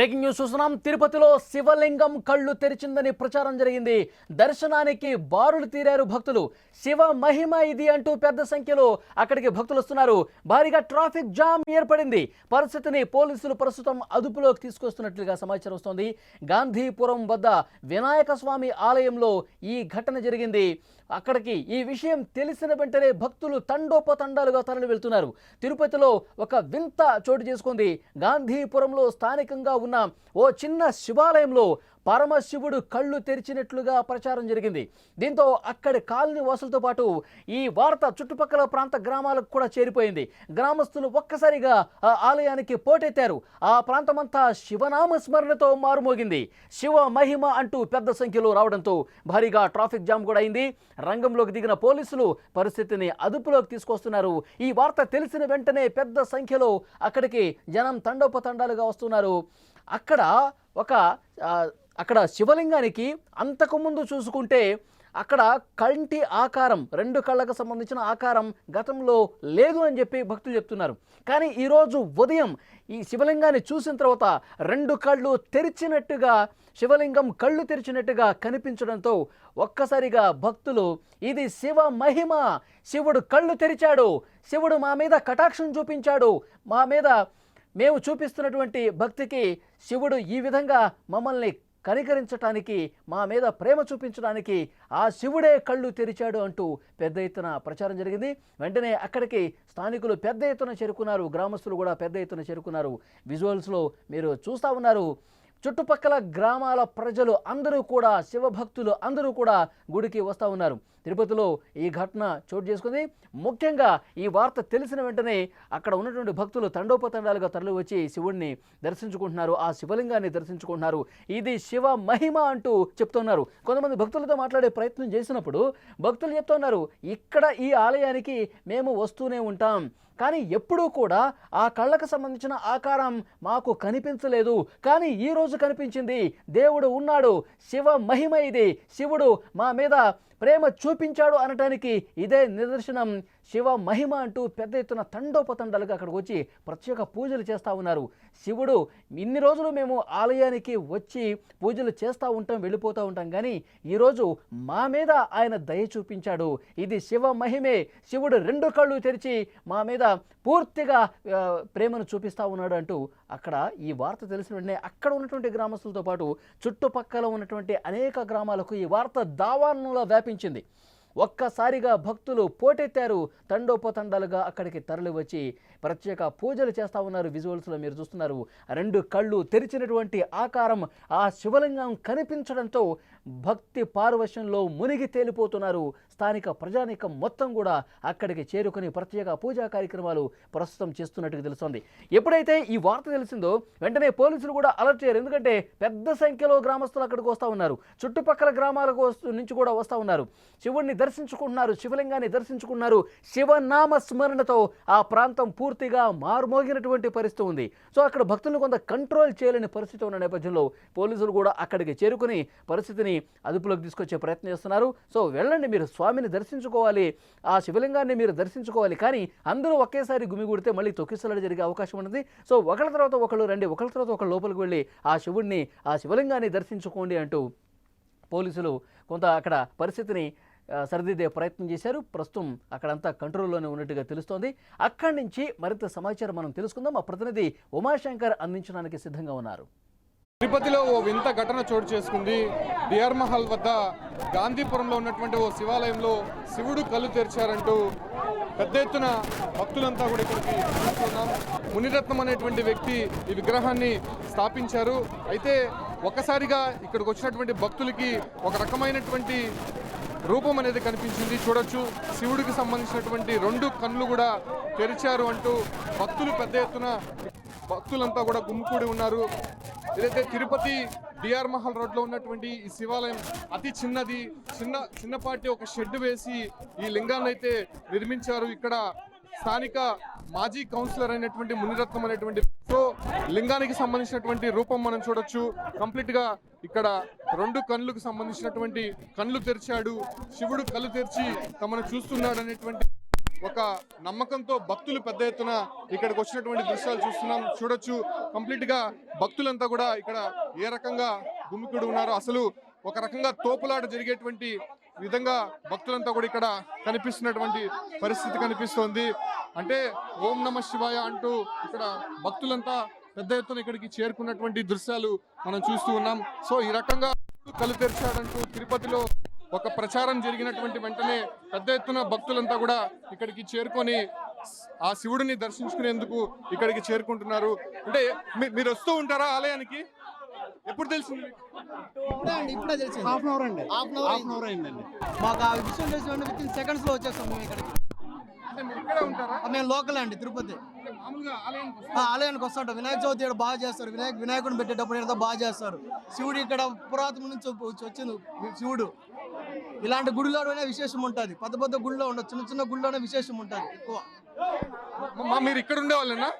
Breaking news చూస్తున్నాం. తిరుపతిలో శివలింగం కళ్ళు తెరిచిందని ప్రచారం జరిగింది. దర్శనానికి బారులు తీరారు భక్తులు. శివ మహిమ ఇది అంటూ పెద్ద సంఖ్యలో అక్కడికి భక్తులు వస్తున్నారు. భారీగా ట్రాఫిక్ జామ్ ఏర్పడింది. పరిస్థితిని పోలీసులు ప్రస్తుతం అదుపులోకి తీసుకొస్తున్నట్లుగా సమాచారం వస్తోంది. గాంధీపురం వద్ద వినాయక స్వామి ఆలయంలో ఈ ఘటన జరిగింది. అక్కడికి ఈ విషయం తెలిసిన వెంటనే భక్తులు తండోపతండాలుగా తరలి వెళ్తున్నారు తిరుపతిలో ఒక వింత చోటు చేసుకుంది. గాంధీపురంలో స్థానికంగా ఉన్న ఓ చిన్న శివాలయంలో పరమశివుడు కళ్ళు తెరిచినట్లుగా ప్రచారం జరిగింది. దీంతో అక్కడి కాలనీ వాసులతో పాటు ఈ వార్త చుట్టుపక్కల ప్రాంత గ్రామాలకు కూడా చేరిపోయింది. గ్రామస్తులు ఒక్కసారిగా ఆ ఆలయానికి పోటెత్తారు. ఆ ప్రాంతమంతా శివనామ స్మరణతో మారుమోగింది. శివ మహిమ అంటూ పెద్ద సంఖ్యలో రావడంతో భారీగా ట్రాఫిక్ జామ్ కూడా అయింది. రంగంలోకి దిగిన పోలీసులు పరిస్థితిని అదుపులోకి తీసుకొస్తున్నారు. ఈ వార్త తెలిసిన వెంటనే పెద్ద సంఖ్యలో అక్కడికి జనం తండోపతండాలుగా వస్తున్నారు. అక్కడ ఒక అక్కడ శివలింగానికి అంతకుముందు చూసుకుంటే అక్కడ కంటి ఆకారం రెండు కళ్ళకు సంబంధించిన ఆకారం గతంలో లేదు అని చెప్పి భక్తులు చెప్తున్నారు. కానీ ఈరోజు ఉదయం ఈ శివలింగాన్ని చూసిన తర్వాత రెండు కళ్ళు తెరిచినట్టుగా శివలింగం కళ్ళు తెరిచినట్టుగా కనిపించడంతో ఒక్కసారిగా భక్తులు ఇది శివ మహిమ శివుడు కళ్ళు తెరిచాడు శివుడు మా మీద కటాక్షం చూపించాడు మా మీద మేము చూపిస్తున్నటువంటి భక్తికి శివుడు ఈ విధంగా మమ్మల్ని కనికరించటానికి మా మీద ప్రేమ చూపించడానికి ఆ శివుడే కళ్ళు తెరిచాడు అంటూ పెద్ద ఎత్తున ప్రచారం జరిగింది. వెంటనే అక్కడికి స్థానికులు పెద్ద ఎత్తున చేరుకున్నారు. గ్రామస్తులు కూడా పెద్ద ఎత్తున చేరుకున్నారు. విజువల్స్లో మీరు చూస్తూ ఉన్నారు. చుట్టుపక్కల గ్రామాల ప్రజలు అందరూ కూడా శివభక్తులు అందరూ కూడా గుడికి వస్తూ ఉన్నారు. తిరుపతిలో ఈ ఘటన చోటు చేసుకుంది. ముఖ్యంగా ఈ వార్త తెలిసిన వెంటనే అక్కడ ఉన్నటువంటి భక్తులు తండోపతండాలుగా తరలివచ్చి శివుణ్ణి దర్శించుకుంటున్నారు. ఆ శివలింగాన్ని దర్శించుకుంటున్నారు. ఇది శివ మహిమ అంటూ చెప్తున్నారు. కొంతమంది భక్తులతో మాట్లాడే ప్రయత్నం చేసినప్పుడు భక్తులు చెప్తున్నారు ఇక్కడ ఈ ఆలయానికి మేము వస్తూనే ఉంటాం. కానీ ఎప్పుడూ కూడా ఆ కళ్ళకు సంబంధించిన ఆకారం మాకు కనిపించలేదు. కానీ ఈ రోజు కనిపించింది. దేవుడు ఉన్నాడు. శివ మహిమ ఇది. శివుడు మా మీద ప్రేమ చూపించాడు అనటానికి ఇదే నిదర్శనం. శివ మహిమ అంటూ పెద్ద ఎత్తున తండోపతండాలుగా అక్కడికి వచ్చి ప్రత్యేక పూజలు చేస్తూ ఉన్నారు. శివుడు ఇన్ని రోజులు మేము ఆలయానికి వచ్చి పూజలు చేస్తూ ఉంటాం వెళ్ళిపోతూ ఉంటాం. కానీ ఈరోజు మా మీద ఆయన దయ చూపించాడు. ఇది శివ మహిమే. శివుడు రెండు కళ్ళు తెరిచి మా మీద పూర్తిగా ప్రేమను చూపిస్తూ ఉన్నాడు అంటూ అక్కడ ఈ వార్త తెలిసిన వెంటనే అక్కడ ఉన్నటువంటి గ్రామస్తులతో పాటు చుట్టుపక్కల ఉన్నటువంటి అనేక గ్రామాలకు ఈ వార్త దావానంలో వ్యాపించింది. ఒక్కసారిగా భక్తులు పోటెత్తారు. తండోపతండాలుగా అక్కడికి తరలివచ్చి ప్రత్యేక పూజలు చేస్తూ ఉన్నారు విజువల్స్లో మీరు చూస్తున్నారు. రెండు కళ్ళు తెరిచినటువంటి ఆకారం ఆ శివలింగం కనిపించడంతో భక్తి పారవశ్యంలో మునిగి తేలిపోతున్నారు. స్థానిక ప్రజానీకం మొత్తం కూడా అక్కడికి చేరుకుని ప్రత్యేక పూజా కార్యక్రమాలు ప్రస్తుతం చేస్తున్నట్టుగా తెలుస్తోంది. ఎప్పుడైతే ఈ వార్త తెలిసిందో వెంటనే పోలీసులు కూడా అలర్ట్ చేయరు ఎందుకంటే పెద్ద సంఖ్యలో గ్రామస్తులు అక్కడికి వస్తూ ఉన్నారు. చుట్టుపక్కల గ్రామాలకు నుంచి కూడా వస్తూ ఉన్నారు. శివుణ్ణి దర్శించుకుంటున్నారు. శివలింగాన్ని దర్శించుకున్నారు శివనామ స్మరణతో ఆ ప్రాంతం పూర్తిగా మారుమోగినటువంటి పరిస్థితి ఉంది. సో అక్కడ భక్తులను కొంత కంట్రోల్ చేయలేని పరిస్థితి ఉన్న నేపథ్యంలో పోలీసులు కూడా అక్కడికి చేరుకుని పరిస్థితిని అదుపులోకి తీసుకొచ్చే ప్రయత్నం చేస్తున్నారు. సో వెళ్ళండి మీరు స్వామిని దర్శించుకోవాలి. ఆ శివలింగాన్ని మీరు దర్శించుకోవాలి. కానీ అందరూ ఒకేసారి గుమిగూడితే మళ్ళీ తొక్కిసలాడి జరిగే అవకాశం ఉంటుంది సో ఒకళ్ళ తర్వాత ఒకళ్ళు రండి ఒకళ్ళ తర్వాత ఒకళ్ళు లోపలికి వెళ్ళి ఆ శివుణ్ణి ఆ శివలింగాన్ని దర్శించుకోండి అంటూ పోలీసులు కొంత అక్కడ పరిస్థితిని సరిదిద్దే ప్రయత్నం చేశారు. ప్రస్తుతం అక్కడంతా కంట్రోల్లోనే ఉన్నట్టుగా తెలుస్తోంది. అక్కడి నుంచి మరింత సమాచారం మనం తెలుసుకుందాం. మా ప్రతినిధి ఉమాశంకర్ అందించడానికి సిద్ధంగా ఉన్నారు. తిరుపతిలో ఓ వింత ఘటన చోటు చేసుకుంది. డిఆర్ మహల్ వద్ద గాంధీపురంలో ఉన్నటువంటి ఓ శివాలయంలో శివుడు కళ్ళు తెరిచారంటూ పెద్ద ఎత్తున భక్తులంతా కూడా ఇక్కడికి చూస్తున్నాం మునిరత్నం అనేటువంటి వ్యక్తి ఈ విగ్రహాన్ని స్థాపించారు. అయితే ఒకసారిగా ఇక్కడికి వచ్చినటువంటి భక్తులకి ఒక రకమైనటువంటి రూపం అనేది కనిపించింది. చూడొచ్చు. శివుడికి సంబంధించినటువంటి రెండు కళ్ళు కూడా తెరిచారు అంటూ భక్తులు పెద్ద ఎత్తున భక్తులంతా కూడా గుమ్ముకూడి ఉన్నారు. ఏదైతే తిరుపతి డిఆర్ మహల్ రోడ్లో ఉన్నటువంటి ఈ శివాలయం అతి చిన్నది చిన్న చిన్నపాటి ఒక షెడ్ వేసి ఈ లింగాన్ని అయితే నిర్మించారు. ఇక్కడ స్థానిక మాజీ కౌన్సిలర్ అయినటువంటి మునిరత్నం అనేటువంటి సో లింగానికి సంబంధించినటువంటి రూపం మనం చూడొచ్చు. కంప్లీట్గా ఇక్కడ రెండు కళ్ళకు సంబంధించినటువంటి కళ్ళు తెరిచాడు. శివుడు కళ్ళు తెరిచి తమను చూస్తున్నాడు అనేటువంటి ఒక నమ్మకంతో భక్తులు పెద్ద ఎత్తున ఇక్కడికి వచ్చినటువంటి దృశ్యాలు చూస్తున్నాం. చూడొచ్చు. కంప్లీట్గా భక్తులంతా కూడా ఇక్కడ ఏ రకంగా గుమికుడు ఉన్నారో అసలు ఒక రకంగా తోపులాట జరిగేటువంటి విధంగా భక్తులంతా కూడా ఇక్కడ కనిపిస్తున్నటువంటి పరిస్థితి కనిపిస్తోంది. అంటే ఓం నమ శివాయ అంటూ ఇక్కడ భక్తులంతా పెద్ద ఎత్తున ఇక్కడికి చేరుకున్నటువంటి దృశ్యాలు మనం చూస్తూ ఉన్నాం. సో ఈ రకంగా కళ్ళు తెరిచాడంటూ తిరుపతిలో ఒక ప్రచారం జరిగినటువంటి వెంటనే పెద్ద ఎత్తున భక్తులంతా కూడా ఇక్కడికి చేరుకొని ఆ శివుడిని దర్శించుకునేందుకు ఇక్కడికి చేరుకుంటున్నారు. అంటే మీరు వస్తూ ఉంటారా ఆలయానికి? ఎప్పుడు తెలిసింది మీకు? ఇప్పుడే అండి ఇప్పుడే తెలిసింది. హాఫ్ అన్ అవర్ అండి. Half an hour half an hour అయిందండి. మాకు ఆ విషయం తెలిసిన విత్ ఇన్ సెకండ్స్లో వచ్చేస్తాం మేము ఇక్కడికి. అంటే మీరు ఇక్కడే ఉంటారా? మేము లోకల్ అండి తిరుపతి. ఆలయానికి వస్తుంటాం వినాయక చవితి ఇక్కడ బాగా చేస్తారు. వినాయక వినాయకుడిని పెట్టేటప్పుడు ఇక్కడ బాగా చేస్తారు. శివుడు ఇక్కడ పురాతన నుంచి వచ్చి- వచ్చింది శివుడు. ఇలాంటి గుడిలోనే విశేషం ఉంటుంది. పెద్ద పెద్ద గుడిలో ఉండదు. చిన్న చిన్న గుడిలోనే విశేషం ఉంటుంది ఎక్కువ. మా మీరు ఇక్కడ ఉండేవాళ్ళేనా?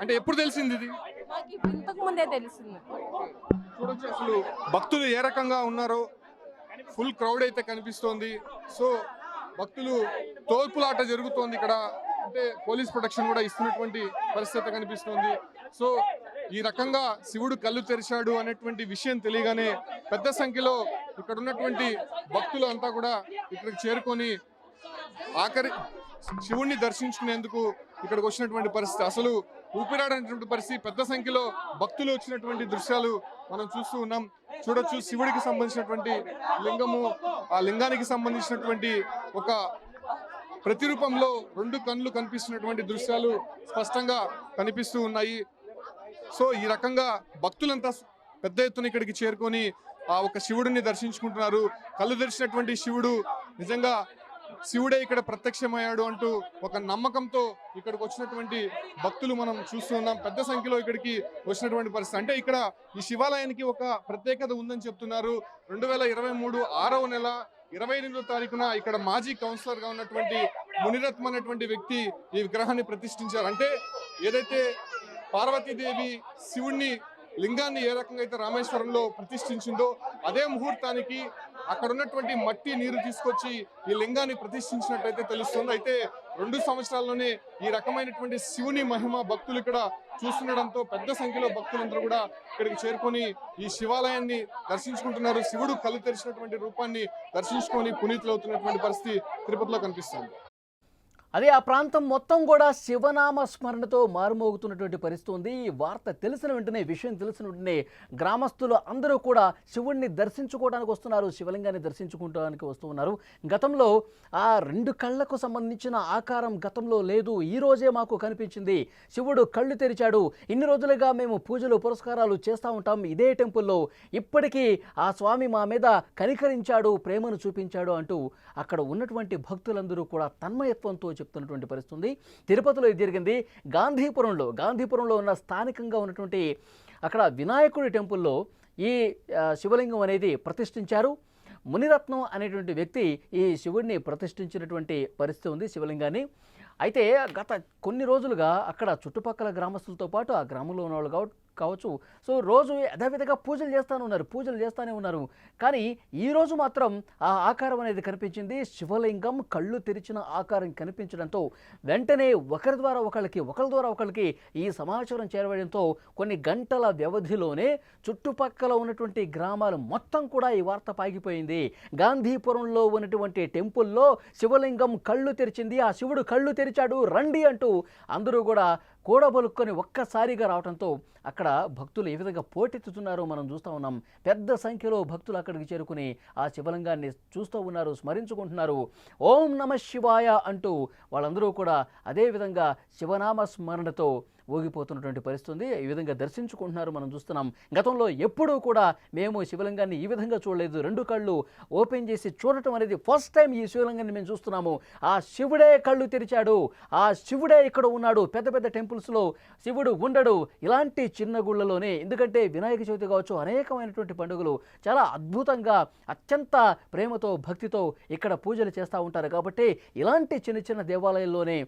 అంటే ఎప్పుడు తెలిసింది ఇది? ఇంతకు ముందే తెలిసింది. చూడొచ్చు అసలు భక్తులు ఏ రకంగా ఉన్నారో. ఫుల్ క్రౌడ్ అయితే కనిపిస్తోంది. సో భక్తులు తోల్పులాట జరుగుతోంది ఇక్కడ. అంటే పోలీస్ ప్రొటెక్షన్ కూడా ఇస్తున్నటువంటి పరిస్థితి కనిపిస్తుంది. సో ఈ రకంగా శివుడు కళ్ళు తెరిచాడు అనేటువంటి విషయం తెలియగానే పెద్ద సంఖ్యలో ఇక్కడ ఉన్నటువంటి భక్తులు అంతా కూడా ఇక్కడికి చేరుకొని ఆఖరి శివుణ్ణి దర్శించుకునేందుకు ఇక్కడికి వచ్చినటువంటి పరిస్థితి. అసలు ఊపిరాడనటువంటి పరిస్థితి పెద్ద సంఖ్యలో భక్తులు వచ్చినటువంటి దృశ్యాలు మనం చూస్తూ ఉన్నాం. చూడొచ్చు శివుడికి సంబంధించినటువంటి లింగము ఆ లింగానికి సంబంధించినటువంటి ఒక ప్రతిరూపంలో రెండు కళ్ళు కనిపిస్తున్నటువంటి దృశ్యాలు స్పష్టంగా కనిపిస్తూ ఉన్నాయి. సో ఈ రకంగా భక్తులంతా పెద్ద ఎత్తున ఇక్కడికి చేరుకొని ఆ ఒక శివుడిని దర్శించుకుంటున్నారు. కళ్ళు తెరిచినటువంటి శివుడు నిజంగా శివుడే ఇక్కడ ప్రత్యక్షమయ్యాడు అంటూ ఒక నమ్మకంతో ఇక్కడికి వచ్చినటువంటి భక్తులు మనం చూస్తూ ఉన్నాం. పెద్ద సంఖ్యలో ఇక్కడికి వచ్చినటువంటి పరిస్థితి. అంటే ఇక్కడ ఈ శివాలయానికి ఒక ప్రత్యేకత ఉందని చెప్తున్నారు. రెండు వేల ఇరవై మూడు ఆరవ నెల ఇరవై ఎనిమిదో తారీఖున ఇక్కడ మాజీ కౌన్సిలర్గా ఉన్నటువంటి మునిరత్నం అనేటువంటి వ్యక్తి ఈ విగ్రహాన్ని ప్రతిష్ఠించారు. అంటే ఏదైతే పార్వతీదేవి శివుణ్ణి లింగాన్ని ఏ రకంగా అయితే రామేశ్వరంలో ప్రతిష్ఠించిందో అదే ముహూర్తానికి అక్కడ ఉన్నటువంటి మట్టి నీరు తీసుకొచ్చి ఈ లింగాన్ని ప్రతిష్ఠించినట్టయితే తెలుస్తుంది. అయితే రెండు సంవత్సరాల్లోనే ఈ రకమైనటువంటి శివుని మహిమ భక్తులు ఇక్కడ చూస్తుండడంతో పెద్ద సంఖ్యలో భక్తులందరూ కూడా ఇక్కడికి చేరుకొని ఈ శివాలయాన్ని దర్శించుకుంటున్నారు. శివుడు కళ్ళు తెరిచినటువంటి రూపాన్ని దర్శించుకొని పునీతులవుతున్నటువంటి పరిస్థితి తిరుపతిలో కనిపిస్తుంది. అదే ఆ ప్రాంతం మొత్తం కూడా శివనామ స్మరణతో మారుమోగుతున్నటువంటి పరిస్థితి ఉంది. ఈ వార్త తెలిసిన వెంటనే విషయం తెలిసిన వెంటనే గ్రామస్తులు అందరూ కూడా శివుణ్ణి దర్శించుకోవడానికి వస్తున్నారు శివలింగాన్ని దర్శించుకోవడానికి వస్తూ ఉన్నారు. గతంలో ఆ రెండు కళ్ళకు సంబంధించిన ఆకారం గతంలో లేదు. ఈ రోజే మాకు కనిపించింది. శివుడు కళ్ళు తెరిచాడు. ఇన్ని రోజులుగా మేము పూజలు పురస్కారాలు చేస్తూ ఉంటాం. ఇదే టెంపుల్లో ఇప్పటికీ ఆ స్వామి మా మీద కనికరించాడు ప్రేమను చూపించాడు అంటూ అక్కడ ఉన్నటువంటి భక్తులందరూ కూడా తన్మయత్వంతో చెప్తున్నటువంటి పరిస్థితి ఉంది తిరుపతిలో ఇది జరిగింది. గాంధీపురంలో గాంధీపురంలో ఉన్న స్థానికంగా ఉన్నటువంటి అక్కడ వినాయకుడి టెంపుల్లో ఈ శివలింగం అనేది ప్రతిష్ఠించారు. మునిరత్నం అనేటువంటి వ్యక్తి ఈ శివుడిని ప్రతిష్ఠించినటువంటి పరిస్థితి ఉంది శివలింగాన్ని. అయితే గత కొన్ని రోజులుగా అక్కడ చుట్టుపక్కల గ్రామస్తులతో పాటు ఆ గ్రామంలో ఉన్నవాళ్ళు కాబట్టి కావచ్చు. సో రోజు యథావిధిగా పూజలు చేస్తానే ఉన్నారు పూజలు చేస్తానే ఉన్నారు. కానీ ఈరోజు మాత్రం ఆ ఆకారం అనేది కనిపించింది. శివలింగం కళ్ళు తెరిచిన ఆకారం కనిపించడంతో వెంటనే ఒకరి ద్వారా ఒకరికి ఒకరి ద్వారా ఒకరికి ఈ సమాచారం చేరవేయడంతో కొన్ని గంటల వ్యవధిలోనే చుట్టుపక్కల ఉన్నటువంటి గ్రామాలు మొత్తం కూడా ఈ వార్త పాగిపోయింది. గాంధీపురంలో ఉన్నటువంటి టెంపుల్లో శివలింగం కళ్ళు తెరిచింది. ఆ శివుడు కళ్ళు తెరిచాడు రండి అంటూ అందరూ కూడా కూడబలుక్కొని ఒక్కసారిగా రావడంతో అక్కడ భక్తులు ఏ విధంగా పోటెత్తుతున్నారో మనం చూస్తూ ఉన్నాం. పెద్ద సంఖ్యలో భక్తులు అక్కడికి చేరుకుని ఆ శివలింగాన్ని చూస్తూ ఉన్నారు స్మరించుకుంటున్నారు. ఓం నమ శివాయ అంటూ వాళ్ళందరూ కూడా అదేవిధంగా శివనామ స్మరణతో ఊగిపోతున్నటువంటి పరిస్థితి ఈ విధంగా దర్శించుకుంటున్నారు మనం చూస్తున్నాం. గతంలో ఎప్పుడూ కూడా మేము శివలింగాన్ని ఈ విధంగా చూడలేదు. రెండు కళ్ళు ఓపెన్ చేసి చూడటం అనేది ఫస్ట్ టైం ఈ శివలింగాన్ని మేము చూస్తున్నాము. ఆ శివుడే కళ్ళు తెరిచాడు. ఆ శివుడే ఇక్కడ ఉన్నాడు. పెద్ద పెద్ద టెంపుల్ టెంపుల్స్లో శివుడు ఉండడు. ఇలాంటి చిన్న గుళ్ళలోనే ఎందుకంటే వినాయక చవితి కావచ్చు అనేకమైనటువంటి పండుగలు చాలా అద్భుతంగా అత్యంత ప్రేమతో భక్తితో ఇక్కడ పూజలు చేస్తూ ఉంటారు. కాబట్టి ఇలాంటి చిన్న చిన్న దేవాలయాల్లోనే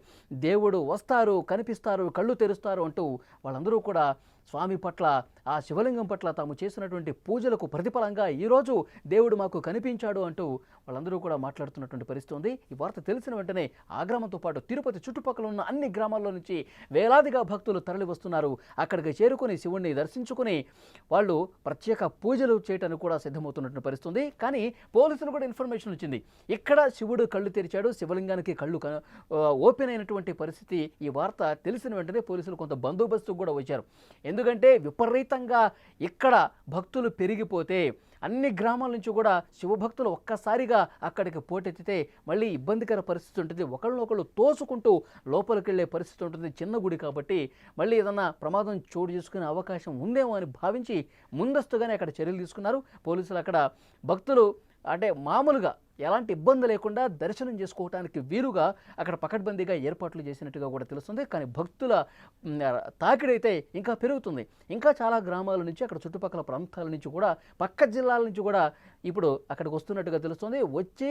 దేవుడు వస్తారు కనిపిస్తారు కళ్ళు తెరుస్తారు అంటూ వాళ్ళందరూ కూడా స్వామి పట్ల ఆ శివలింగం పట్ల తాము చేసినటువంటి పూజలకు ప్రతిఫలంగా ఈరోజు దేవుడు మాకు కనిపించాడు అంటూ వాళ్ళందరూ కూడా మాట్లాడుతున్నటువంటి పరిస్థితి ఉంది. ఈ వార్త తెలిసిన వెంటనే ఆ గ్రామంతో పాటు తిరుపతి చుట్టుపక్కల ఉన్న అన్ని గ్రామాల్లో నుంచి వేలాదిగా భక్తులు తరలి వస్తున్నారు అక్కడికి చేరుకొని శివుణ్ణి దర్శించుకుని వాళ్ళు ప్రత్యేక పూజలు చేయటానికి కూడా సిద్ధమవుతున్నటువంటి పరిస్థితి ఉంది. కానీ పోలీసులు కూడా ఇన్ఫర్మేషన్ వచ్చింది. ఇక్కడ శివుడు కళ్ళు తెరిచాడు శివలింగానికి కళ్ళు ఓపెన్ అయినటువంటి పరిస్థితి ఈ వార్త తెలిసిన వెంటనే పోలీసులు కొంత బందోబస్తు కూడా వచ్చారు. ఎందుకంటే విపరీతంగా ఇక్కడ భక్తులు పెరిగిపోతే అన్ని గ్రామాల నుంచి కూడా శివభక్తులు ఒక్కసారిగా అక్కడికి పోటెత్తితే మళ్ళీ ఇబ్బందికర పరిస్థితి ఉంటుంది. ఒకళ్ళనొకళ్ళు తోసుకుంటూ లోపలికి వెళ్ళే పరిస్థితి ఉంటుంది చిన్న గుడి కాబట్టి. మళ్ళీ ఏదన్నా ప్రమాదం చోటు చేసుకునే అవకాశం ఉందేమో అని భావించి ముందస్తుగానే అక్కడ చర్యలు తీసుకున్నారు. పోలీసులు అక్కడ భక్తులు అంటే మామూలుగా ఎలాంటి ఇబ్బంది లేకుండా దర్శనం చేసుకోవడానికి వీలుగా అక్కడ పకడ్బందీగా ఏర్పాట్లు చేసినట్టుగా కూడా తెలుస్తుంది. కానీ భక్తుల తాకిడైతే ఇంకా పెరుగుతుంది. ఇంకా చాలా గ్రామాల నుంచి అక్కడ చుట్టుపక్కల ప్రాంతాల నుంచి కూడా పక్క జిల్లాల నుంచి కూడా ఇప్పుడు అక్కడికి వస్తున్నట్టుగా తెలుస్తుంది. వచ్చి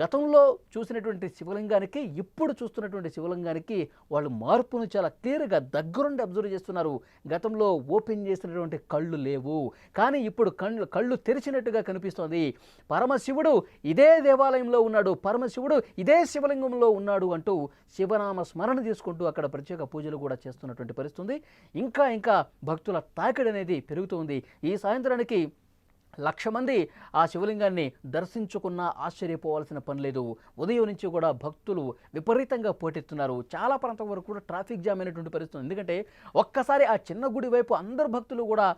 గతంలో చూసినటువంటి శివలింగానికి ఇప్పుడు చూస్తున్నటువంటి శివలింగానికి వాళ్ళు మార్పును చాలా క్లియర్గా దగ్గరుండి అబ్జర్వ్ చేస్తున్నారు. గతంలో ఓపెన్ చేసినటువంటి కళ్ళు లేవు. కానీ ఇప్పుడు కళ్ళు కళ్ళు తెరిచినట్టుగా కనిపిస్తోంది. పరమశివుడు ఇదే దేవాలయంలో ఉన్నాడు. పరమశివుడు ఇదే శివలింగంలో ఉన్నాడు అంటూ శివనామ స్మరణ తీసుకుంటూ అక్కడ ప్రత్యేక పూజలు కూడా చేస్తున్నటువంటి పరిస్థితి ఇంకా ఇంకా భక్తుల తాకిడి అనేది పెరుగుతుంది. ఈ సాయంత్రానికి లక్ష మంది ఆ శివలింగాన్ని దర్శించుకున్నా ఆశ్చర్యపోవాల్సిన పని లేదు. ఉదయం నుంచి కూడా భక్తులు విపరీతంగా పోటెత్తున్నారు. చాలా ప్రాంతం వరకు కూడా ట్రాఫిక్ జామ్ అయినటువంటి పరిస్థితి ఎందుకంటే ఒక్కసారి ఆ చిన్న గుడి వైపు అందరు భక్తులు కూడా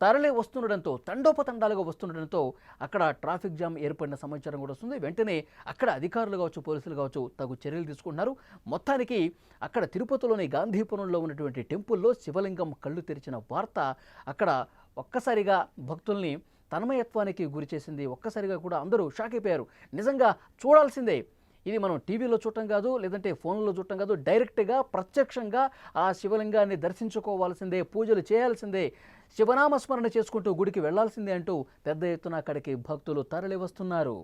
తరలి వస్తుండడంతో తండోపతండాలుగా వస్తుండడంతో అక్కడ ట్రాఫిక్ జామ్ ఏర్పడిన సమాచారం కూడా వస్తుంది. వెంటనే అక్కడ అధికారులు కావచ్చు పోలీసులు కావచ్చు తగు చర్యలు తీసుకుంటున్నారు. మొత్తానికి అక్కడ తిరుపతిలోని గాంధీపురంలో ఉన్నటువంటి టెంపుల్లో శివలింగం కళ్ళు తెరిచిన వార్త అక్కడ ఒక్కసారిగా భక్తుల్ని తన్మయత్వానికి గురి చేసింది ఒక్కసారిగా కూడా అందరూ షాక్ అయిపోయారు. నిజంగా చూడాల్సిందే. ఇది మనం టీవీలో చూడటం కాదు లేదంటే ఫోన్లో చూడటం కాదు డైరెక్ట్గా ప్రత్యక్షంగా ఆ శివలింగాన్ని దర్శించుకోవాల్సిందే పూజలు చేయాల్సిందే శివనామస్మరణ చేసుకుంటూ గుడికి వెళ్ళాల్సిందే అంటూ పెద్ద ఎత్తున అక్కడికి భక్తులు తరలి వస్తున్నారు